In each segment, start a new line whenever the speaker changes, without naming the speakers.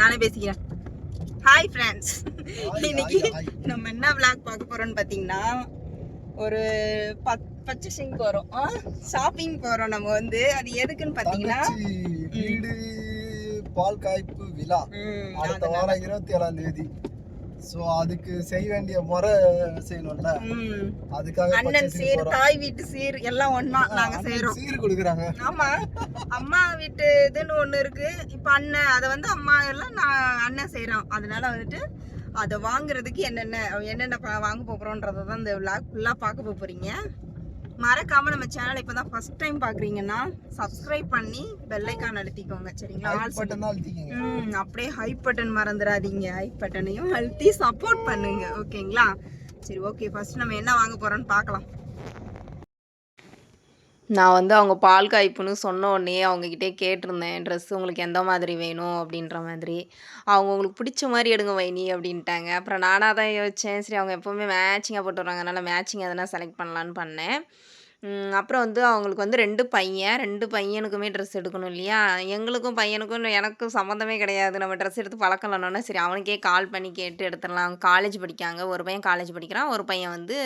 நானே பேசிக்கிறேன். Hi friends இன்னைக்கு. நம்ம என்ன vlog பார்க்க போறோம்னு பார்த்தீங்கன்னா ஒரு பத் பர்ச்சேசிங் போறோம். ஷாப்பிங் போறோம் நம்ம வந்து. அது எதுக்குன்னு பார்த்தீங்கன்னா
வீடு பால் காய்ப்பு விழா. அடுத்த. வாரம் இருபத்தி ஏழாம் தேதி. சோ அதுக்கு செய்ய வேண்டிய முறை செய்யணும்ல. அதுக்காக
அண்ணன் சீர். தாய் வீட்டு சீர் எல்லாம் ஒண்ணா நாங்க செய்றோம்.
சீர் கொடுக்குறாங்க.
ஆமா. அம்மா வீட்டு இதுன்னு ஒண்ணு இருக்கு. இப்ப அண்ணன் அதை வந்து அம்மா எல்லாம் நான் அண்ணன் செய்யறோம் அதனால வந்துட்டு அதை வாங்குறதுக்கு என்னென்ன என்னென்ன வாங்க போறோன்றதை தான் இந்த விளாக் ஃபுல்லா பார்க்க போறீங்க. மறக்காம நம்ம சேனல் இப்பதான் ஃபர்ஸ்ட் டைம் பாக்குறீங்கன்னா சப்ஸ்கிரைப் பண்ணி பெல் ஐக்கான் அழுத்திக்கோங்க சரிங்களா? ஆல்
தான்
ம் அப்படியே ஹை பட்டன் மறந்துடாதீங்க. ஹை பட்டனையும் அழுத்தி சப்போர்ட் பண்ணுங்க ஓகேங்களா சரி ஓகே ஃபர்ஸ்ட் நம்ம என்ன வாங்க போறோம்னு பார்க்கலாம் நான் வந்து அவங்க பால் காய்ப்புன்னு சொன்ன உடனே அவங்கக்கிட்டே கேட்டிருந்தேன் ட்ரெஸ் உங்களுக்கு எந்த மாதிரி வேணும்? அப்படின்ற மாதிரி. அவங்க உங்களுக்கு பிடிச்ச மாதிரி எடுங்க வைனி அப்படின்ட்டாங்க. அப்புறம் நானாக தான் யோசித்தேன் சரி அவங்க எப்போவுமே மேட்சிங்காக போட்டு வர்றாங்க அதனால் மேட்சிங் எதனா செலக்ட் பண்ணலான்னு பண்ணேன். அப்புறம் வந்து அவங்களுக்கு வந்து ரெண்டு பையன் ரெண்டு பையனுக்குமே ட்ரெஸ் எடுக்கணும் இல்லையா? எங்களுக்கும் பையனுக்கும் எனக்கும் சம்மந்தமே கிடையாது. நம்ம ட்ரெஸ் எடுத்து பழக்கலன்னொன்னே சரி அவனுக்கே கால் பண்ணி கேட்டு எடுத்துடலாம். காலேஜ் படிக்காங்க. ஒரு பையன் காலேஜ் படிக்கிறான். ஒரு பையன் வந்து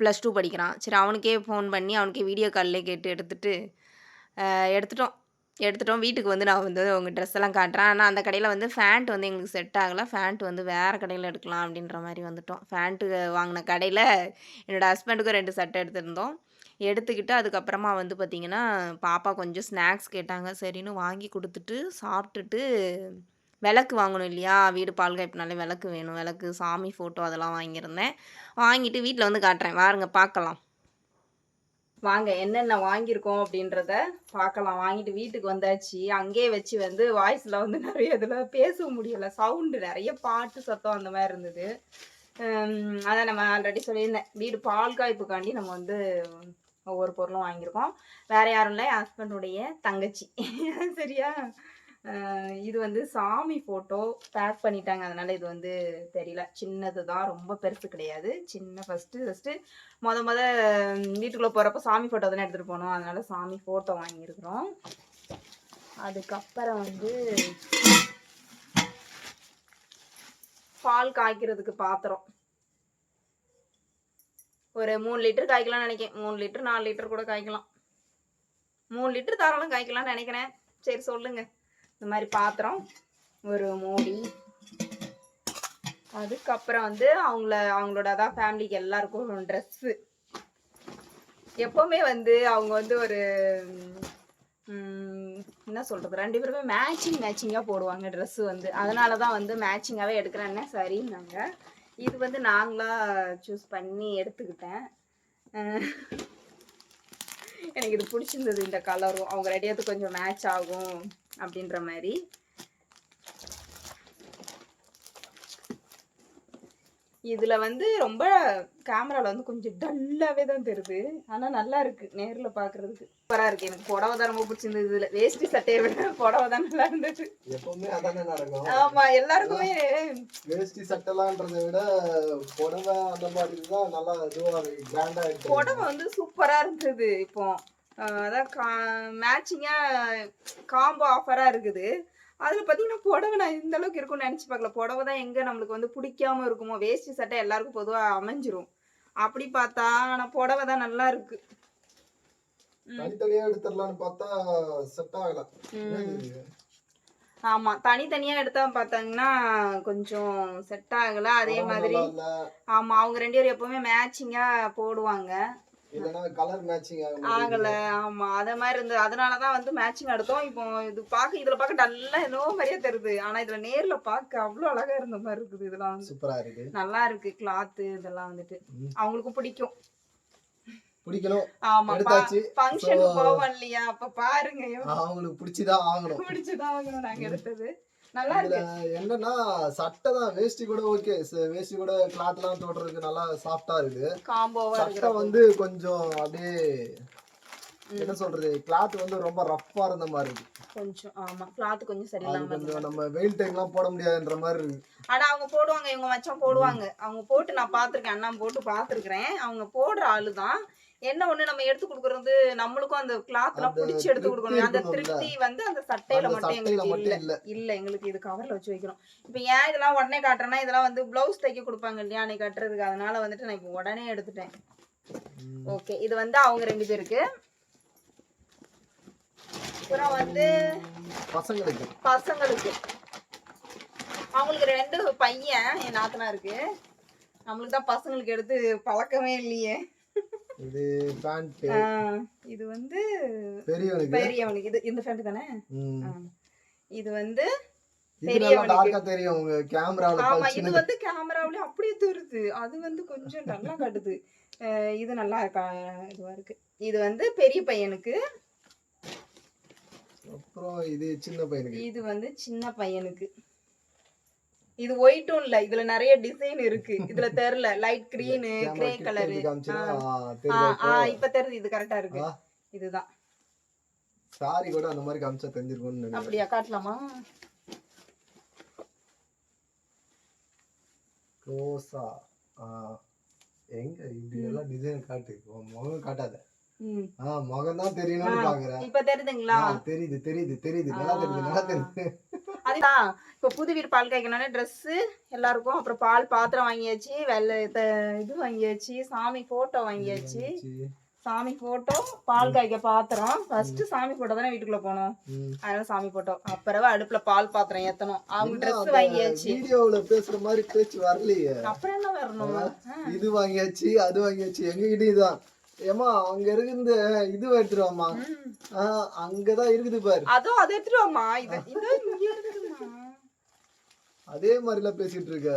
ப்ளஸ் டூ படிக்கிறான். சரி அவனுக்கே ஃபோன் பண்ணி அவனுக்கே வீடியோ காலில் கேட்டு எடுத்துட்டு அஹ், எடுத்துட்டோம். எடுத்துட்டோம். வீட்டுக்கு வந்து நான் வந்து உங்கள் ட்ரெஸ் எல்லாம் காட்டுறேன். ஆனால் அந்த கடையில் வந்து ஃபேண்ட் வந்து எங்களுக்கு செட் ஆகலை. ஃபேண்ட் வந்து வேறு கடையில் எடுக்கலாம் அப்படின்ற மாதிரி வந்துட்டோம். ஃபேண்ட்டு வாங்கின கடையில் என்னோடய ஹஸ்பண்டுக்கும் ரெண்டு சட்டை எடுத்திருந்தோம். எடுத்துக்கிட்டு அதுக்கப்புறமா வந்து பார்த்திங்கன்னா பாப்பா கொஞ்சம் ஸ்நாக்ஸ் கேட்டாங்க. சரின்னு வாங்கி கொடுத்துட்டு சாப்பிட்டுட்டு விளக்கு வாங்கணும் இல்லையா? வீடு பால் காய்ப்புனாலே விளக்கு வேணும். விளக்கு சாமி ஃபோட்டோ அதெல்லாம் வாங்கியிருந்தேன். வாங்கிட்டு வீட்டில் வந்து காட்டுறேன். வாருங்க பார்க்கலாம். வாங்க என்னென்ன வாங்கியிருக்கோம் அப்படின்றத பார்க்கலாம். வாங்கிட்டு வீட்டுக்கு வந்தாச்சு. அங்கேயே வச்சு வந்து வாய்ஸில் வந்து நிறைய இதில் பேச முடியலை. சவுண்டு நிறைய பாட்டு சத்தம் அந்த மாதிரி இருந்தது. அதான் நம்ம ஆல்ரெடி சொல்லியிருந்தேன். வீடு பால் காய்ப்புக்காண்டி நம்ம வந்து ஒவ்வொரு பொருளும் வாங்கியிருக்கோம். வேற யாரும் இல்லை ஹஸ்பண்டுடைய தங்கச்சி. சரியா? இது வந்து சாமி ஃபோட்டோ பேக் பண்ணிட்டாங்க. அதனால் இது வந்து தெரியல. சின்னது தான். ரொம்ப பெருசு கிடையாது. சின்ன ஃபஸ்ட்டு ஃபஸ்ட்டு மொத மொத வீட்டுக்குள்ளே போகிறப்ப சாமி ஃபோட்டோ தானே எடுத்துகிட்டு போனோம். அதனால் சாமி ஃபோட்டோ வாங்கியிருக்கிறோம். அதுக்கப்புறம் வந்து பால் காய்க்கிறதுக்கு பாத்திரம். ஒரு மூணு லிட்டர் காய்க்கலாம்னு நினைக்கிறேன் மூணு லிட்டர் நாலு லிட்டர் கூட காய்க்கலாம். மூணு லிட்டர் தாராளம் காய்க்கலாம்னு நினைக்கிறேன். சரி சொல்லுங்கள் இந்த மாதிரி பாத்திரம் ஒரு மூடி. அதுக்கப்புறம் வந்து அவங்கள அவங்களோட அதான் ஃபேமிலிக்கு எல்லாருக்கும் ட்ரெஸ்ஸு எப்போவுமே வந்து அவங்க வந்து ஒரு என்ன சொல்கிறது ரெண்டு பேருமே மேட்சிங் மேட்சிங்காக போடுவாங்க ட்ரெஸ்ஸு வந்து. அதனால தான் வந்து மேட்சிங்காகவே எடுக்கிறேன்னே சரின்னாங்க. இது வந்து நாங்களாக சூஸ் பண்ணி எடுத்துக்கிட்டேன். எனக்கு இது பிடிச்சிருந்தது இந்த கலரும் அவங்க ரெடியாவது கொஞ்சம் மேட்ச் ஆகும் அப்படின்ற மாதிரி. இதுல வந்து ரொம்ப கேமரால வந்து கொஞ்சம் டல்லாவே தான் தெரியுது. ஆனா நல்லா இருக்கு நேர்ல பாக்குறதுக்கு. சூப்பரா இருக்கு. எனக்கு புடவை தான் ரொம்ப பிடிச்சிருந்தது இதுல. வேஷ்டி சட்டையை விட புடவை தான் நல்லா இருந்தது.
எப்பவுமே அதானே நடக்கும்.
ஆமா எல்லாருக்குமே
வேஷ்டி சட்டலான்றதை விட புடவை அந்த மாதிரி தான் நல்லா இதுவா கிராண்டா இருக்கு.
புடவை வந்து சூப்பரா இருந்தது இப்போ. அதான் கா மேட்சிங்கா காம்போ ஆஃபரா இருக்குது. அதுல பாத்தீங்கன்னா புடவை நான் இந்த அளவுக்கு இருக்கும்னு நினைச்சு பார்க்கல. புடவை தான் எங்க நம்மளுக்கு வந்து பிடிக்காம இருக்குமோ வேஷ்டி சட்டை எல்லாருக்கும் பொதுவா அமைஞ்சிரும். அப்படி பார்த்தா ஆனா புடவை தான் நல்லா இருக்கு.
தனித்தனியா எடுத்துடலாம்னு பார்த்தா செட் ஆகல.
ஆமா தனித்தனியா எடுத்தா பார்த்தாங்கன்னா கொஞ்சம் செட் ஆகல. அதே மாதிரி
நல்லா இல்ல.
ஆமா அவங்க ரெண்டு பேரும் எப்பவுமே மேட்சிங்கா போடுவாங்க. ஆகல ஆமா. அத மாதிரி இருந்தது அதனாலதான் வந்து மேட்சிங் எடுத்தோம் இப்போ இது பார்க்க இதுல பார்க்க நல்லா என்னவோ மாதிரியே தெரியுது. ஆனா இதுல நேர்ல பார்க்க அவ்வளவு அழகா இருந்த மாதிரி இருக்குது இதெல்லாம்
சூப்பரா இருக்கு.
நல்லா இருக்கு கிளாத் இதெல்லாம் வந்துட்டு. அவங்களுக்கும் பிடிக்கும்.
பிடிக்கணும்.
ஆமா. போவோம் இல்லையா? அப்ப பாருங்க
அவங்களுக்கு பிடிச்சிதான் ஆகணும்.
பிடிச்சுதான் வாங்கணும் நாங்க எடுத்தது. நல்லா
இதுல
இருக்கு.
என்னன்னா சட்டை தான் வேஷ்டி கூட ஓகே வேஷ்டி கூட கிளாத் எல்லாம் தொடுறதுக்கு நல்லா சாஃப்டா இருக்கு.
காம்போவா
சட்டை வந்து கொஞ்சம் அப்படியே என்ன சொல்றது கிளாத் வந்து ரொம்ப ரஃப்பா இருந்த மாதிரி இருக்கு.
கொஞ்சம் ஆமா கிளாத் கொஞ்சம் சரியில்லாம.
கொஞ்சம் நம்ம வெயில் டைம்லாம் போட முடியாதுன்ற மாதிரி இருக்கு.
ஆனா அவங்க போடுவாங்க இவங்க மச்சான் போடுவாங்க. அவங்க போட்டு நான் பார்த்திருக்கேன் அண்ணா போட்டு பார்த்திருக்கிறேன். அவங்க போடுற ஆளு தான் என்ன ஒண்ணு நம்ம எடுத்து கொடுக்கறது? நம்மளுக்கும் அந்த கிளாத் எல்லாம் பிடிச்சு எடுத்து கொடுக்கணும். அந்த. திருப்தி வந்து அந்த சட்டையில மட்டும் எங்களுக்கு இல்ல.
இல்ல.
எங்களுக்கு இது கவர்ல வச்சு வைக்கிறோம் இப்ப ஏன் இதெல்லாம் உடனே காட்டுறேன்னா இதெல்லாம் வந்து பிளவுஸ் தைக்க கொடுப்பாங்க இல்லையா? அன்னைக்கு கட்டுறதுக்கு. அதனால வந்துட்டு நான் இப்ப உடனே எடுத்துட்டேன். ஓகே இது வந்து அவங்க ரெண்டு பேருக்கு. அப்புறம் வந்து
பசங்களுக்கு.
பசங்களுக்கு. அவங்களுக்கு ரெண்டு பையன் என் நாத்தனாருக்கு. நம்மளுக்கு தான் பசங்களுக்கு எடுத்து பழக்கமே இல்லையே.
இது பேண்ட்
இது வந்து
பெரியவனுக்கு?
பெரியவனுக்கு. இது இந்த ஃபேண்ட் தானே. இது வந்து
தெரியும். உங்க கேமரால
ஆமா இது வந்து கேமராவிலே அப்படியே தெரியுது. அது வந்து கொஞ்சம் நல்லா காட்டுது. இது நல்லா இதுவா இருக்கு. இது வந்து பெரிய பையனுக்கு.
அப்புறம் இது சின்ன பையனுக்கு.
இது வந்து சின்ன பையனுக்கு. இது ஒயிட்டும் இல்ல இதுல நிறைய டிசைன் இருக்கு. இதுல தெரியல லைட் கிரீன் கிரே கலரு இப்ப தெரியுது இது கரெக்டா இருக்கு. இதுதான்.
சாரி கூட அந்த மாதிரி காமிச்சா தெரிஞ்சிருக்கும்னு
அப்படியா காட்டலாமா?
க்ளோஸா எங்க இப்படி எல்லாம் டிசைன் காட்டு. முகம் காட்டாத.
ம்.
ஆ முகம் தான் தெரியணும்னு பாக்குறேன்.
இப்ப தெரியுதுங்களா
தெரியுது தெரியுது தெரியுது. நல்லா தெரியுது நல்லா தெரியுது.
அதுதான். இப்ப புது வீடு பால் காய்க்கணும்னா Dress எல்லாருக்கும் அப்புறம் பால் பாத்திரம் வாங்கியாச்சு வெள்ளை இது வாங்கியாச்சு சாமி போட்டோ வாங்கியாச்சு. சாமி போட்டோ பால் காய்க்க பாத்திரம். ஃபர்ஸ்ட் சாமி போட்டோ தானே வீட்டுக்குள்ள போனோம். அதனால சாமி போட்டோ அப்புறம் அடுப்புல பால் பாத்திரம் ஏத்தணும். அவங்க
அந்த
வாங்கியாச்சு.
வீடியோவுல பேசுற மாதிரி பேச்சு வரலையே.
அப்புறம் என்ன வரணும்?
இது வாங்கியாச்சு அது வாங்கியாச்சு எங்க கிட்ட இதுதான். ஏமா அங்க இருந்து இது எடுத்துருவாமா. அங்கதான் இருக்குது பாரு.
அதோ அதை எடுத்துட்டு வாமா இது
அதே மாதிரிலாம் பேசிட்டு இருக்க.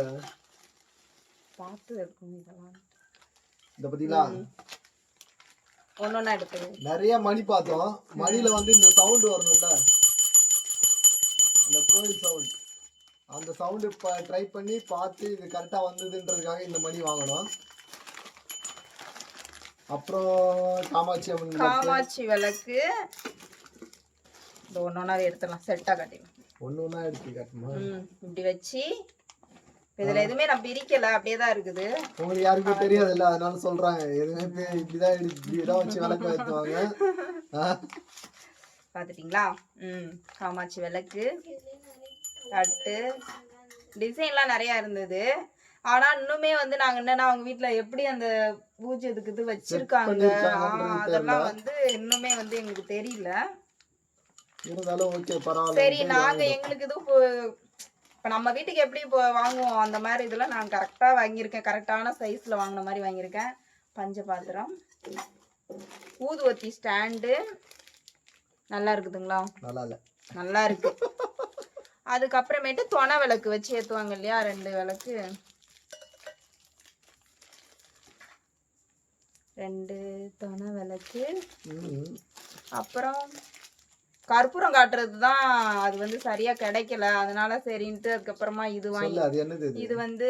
பார்த்து எடுக்கணும் இதெல்லாம்.
இந்த பத்திங்களா?
ஒன்னொன்னா எடுத்து
நிறைய மணி பார்த்தோம். மணில வந்து இந்த சவுண்ட் வரணும்ல அந்த கோயில் சவுண்ட் அந்த சவுண்டு ட்ரை பண்ணி பார்த்து இது கரெக்டா வந்ததுன்றதுக்காக இந்த மணி வாங்கணும் அப்புறம் காமாட்சி அம்மன்.
காமாட்சி விளக்கு. இந்த ஒன்னொன்னாவே எடுத்துடலாம். செட்டா கட்டிடலாம்.
ஒண்ணு ஒண்ணா எடுத்து காட்டுமா
இப்படி வச்சு இதுல எதுவுமே நான் பிரிக்கல அப்படியே தான் இருக்குது.
உங்களுக்கு யாருக்கும் தெரியாதுல்ல அதனால சொல்றாங்க. எதுவுமே இப்படிதான் இப்படிதான் வச்சு விளக்கு ஏத்துவாங்க ஆ,
பாத்துட்டீங்களா ம் காமாட்சி விளக்கு தட்டு டிசைன்லாம் நிறைய இருந்தது. ஆனா இன்னுமே வந்து நாங்க என்னன்னா அவங்க வீட்ல எப்படி அந்த பூஜை இதுக்கு இது வச்சிருக்காங்க அதெல்லாம் வந்து இன்னுமே வந்து எங்களுக்கு தெரியல.
இருந்தாலும் ஓகே
சரி
பரவாயில்ல
நாங்க எங்களுக்கு இது இப்போ நம்ம வீட்டுக்கு எப்படி இப்போ வாங்குவோம்? அந்த மாதிரி இதெல்லாம் நான் கரெக்டா வாங்கியிருக்கேன். கரெக்டான சைஸ்ல வாங்கின மாதிரி வாங்கியிருக்கேன். பஞ்ச பாத்திரம் ஊதுவத்தி ஸ்டாண்டு நல்லா இருக்குதுங்களா?
நல்லா இல்ல.
நல்லா இருக்கு. அதுக்கப்புறமேட்டு தொணை விளக்கு வச்சு ஏத்துவாங்க இல்லையா? ரெண்டு விளக்கு. ரெண்டு தொணை விளக்கு. அப்புறம் கற்பூரம் காட்டுறது தான் அது வந்து சரியா கிடைக்கல. அதனால சரின்ட்டு அதுக்கப்புறமா இது வாங்கி
சொல்லு அது என்னது இது?
வந்து.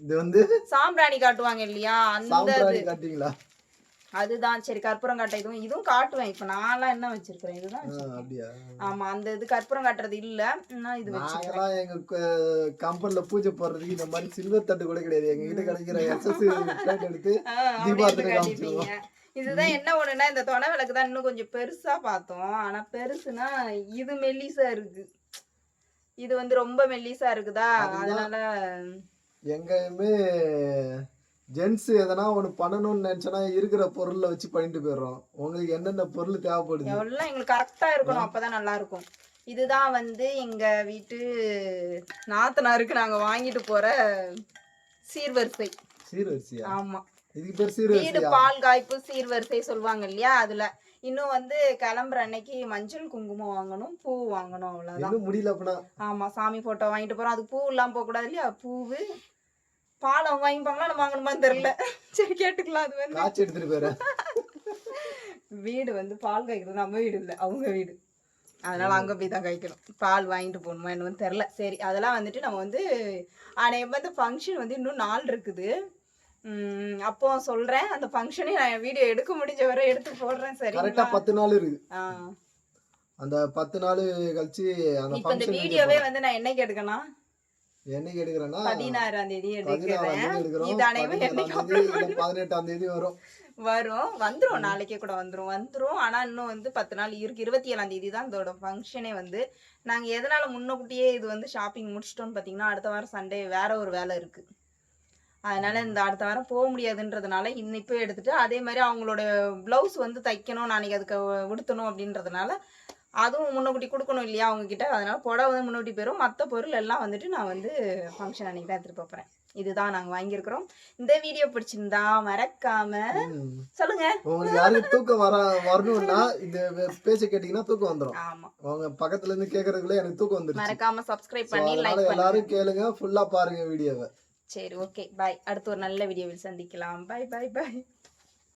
இது வந்து?
சாம்பிராணி காட்டுவாங்க இல்லையா? அந்த
சாம்பிராணி காட்டுறீங்களா
அதுதான். சரி கற்பூரம் காட்ட இதுவும் இதுவும் காட்டுவேன். இப்ப நான்லாம் என்ன வச்சிருக்கிறேன்? இதுதான் வச்சிருக்கேன்.
அப்படியா?
ஆமா அந்த இது கற்பூரம் காட்டுறது இல்ல. நான் இது வச்சிருக்கேன்
எங்க கம்பெனில பூஜை போடுறதுக்கு இந்த மாதிரி சில்வர் தட்டு கூட கிடையாது. எங்க கிட்ட கிடைக்கிற எஸ்எஸ் எடுத்து
ஆ, இதுதான் என்ன ஒண்ணுன்னா இந்த தொணை விளக்கு தான் இன்னும் கொஞ்சம் பெருசா பார்த்தோம். ஆனா பெருசுனா இது மெல்லிசா இருக்கு. இது வந்து ரொம்ப மெல்லிசா இருக்குதா? அதனால
எங்கேயுமே ஜென்ஸ் எதனா ஒண்ணு பண்ணணும்னு நினைச்சோன்னா இருக்கிற பொருள்ல வச்சு பண்ணிட்டு போயிடுறோம். உங்களுக்கு என்னென்ன பொருள் தேவைப்படுது?
எவ்வளவு எங்களுக்கு கரெக்டா இருக்கணும். அப்பதான் நல்லா இருக்கும். இதுதான் வந்து எங்க வீட்டு நாத்தனாருக்கு நாங்க வாங்கிட்டு போற சீர்வரிசை.
சீரரிசியா
ஆமா.
இதுக்கு பேர்
வீடு
சீரரிசியா
பால் காய்ப்பு சீர்வரிசை சொல்லுவாங்க இல்லையா? அதுல இன்னும் வந்து கிளம்புற அன்னைக்கு மஞ்சள் குங்குமம் வாங்கணும் பூ வாங்கணும் அவ்வளவுதான்.
முடியல அப்படின்னா
ஆமா சாமி போட்டோ வாங்கிட்டு போறோம். அது பூ எல்லாம் போக கூடாது இல்லையா? பூவு பால் அவங்க வாங்கிப்பாங்களா நம்ம வாங்கணுமான்னு தெரியல. சரி கேட்டுக்கலாம். அது வந்து
காய்ச்சி எடுத்துட்டு போயிடுறேன்
வீடு வந்து பால் காய்க்கிறது நம்ம வீடு இல்லை அவங்க வீடு. அதனால அங்க போய் தான் காய்க்கணும். பால் வாங்கிட்டு போகணுமா என்னன்னு தெரில சரி அதெல்லாம் வந்துட்டு நம்ம வந்து ஆனால் வந்து ஃபங்க்ஷன் வந்து இன்னும் நாள் இருக்குது. அப்போ சொல்றேன். அந்த ஃபங்க்ஷனே நான் வீடியோ எடுக்க முடிஞ்ச வரை எடுத்து போடுறேன்
கரெக்டா
சரிங்களா
பத்து நாள் இருக்கு. அந்த பத்து நாள் கழிச்சு அந்த
இப்போ இந்த வீடியோவே வந்து நான் என்னைக்கு எடுக்கணும்?
என்னைக்கு எடுக்கிறேன்னா?
பதினாறாம் தேதி எடுக்கிறேன். இது அனைவரும் என்னைக்கு
பதினெட்டாம் தேதி வரும்.
வரும். வந்துரும். நாளைக்கே கூட வந்துரும். வந்துரும். ஆனா இன்னும் வந்து பத்து நாள் இருக்கு. இருபத்தி ஏழாம் தேதி தான் இதோட ஃபங்க்ஷனே வந்து. நாங்க எதனால முன்னக்கூட்டியே இது வந்து ஷாப்பிங் முடிச்சிட்டோம்னு பாத்தீங்கன்னா அடுத்த வாரம் சண்டே வேற ஒரு வேலை இருக்கு. அதனால இந்த அடுத்த வாரம் போக முடியாதுன்றதுனால இப்போ எடுத்துட்டு அதே மாதிரி அவங்களோட பிளவுஸ் வந்து தைக்கணும் நாளைக்கு அதுக்கு உடுத்தணும் அப்படின்றதுனால அதுவும் முன்னக்கூட்டி கொடுக்கணும் இல்லையா அவங்க கிட்ட அதனால புடவை வந்து முன்னக்கூட்டி போயிடும் மற்ற பொருள் எல்லாம் வந்துட்டு நான் வந்து ஃபங்க்ஷன் அன்னைக்கு தான் எடுத்துட்டு போறேன். இதுதான் நாங்க வாங்கியிருக்கிறோம். இந்த வீடியோ பிடிச்சிருந்தா மறக்காம. சொல்லுங்க.
உங்களுக்கு யாருக்கு தூக்கம் வர வரணும்னா இந்த பேச்சை கேட்டீங்கன்னா தூக்கம் வந்துடும்
ஆமா.
அவங்க பக்கத்துல இருந்து கேக்குறதுக்குள்ள எனக்கு தூக்கம் வந்துருச்சு.
மறக்காம சப்ஸ்கிரைப் பண்ணி லைக்
எல்லாரும் கேளுங்க. ஃபுல்லா பாருங்க வீடியோவை
சரி ஓகே பாய் அடுத்து ஒரு நல்ல வீடியோவில் சந்திக்கலாம். By bye bye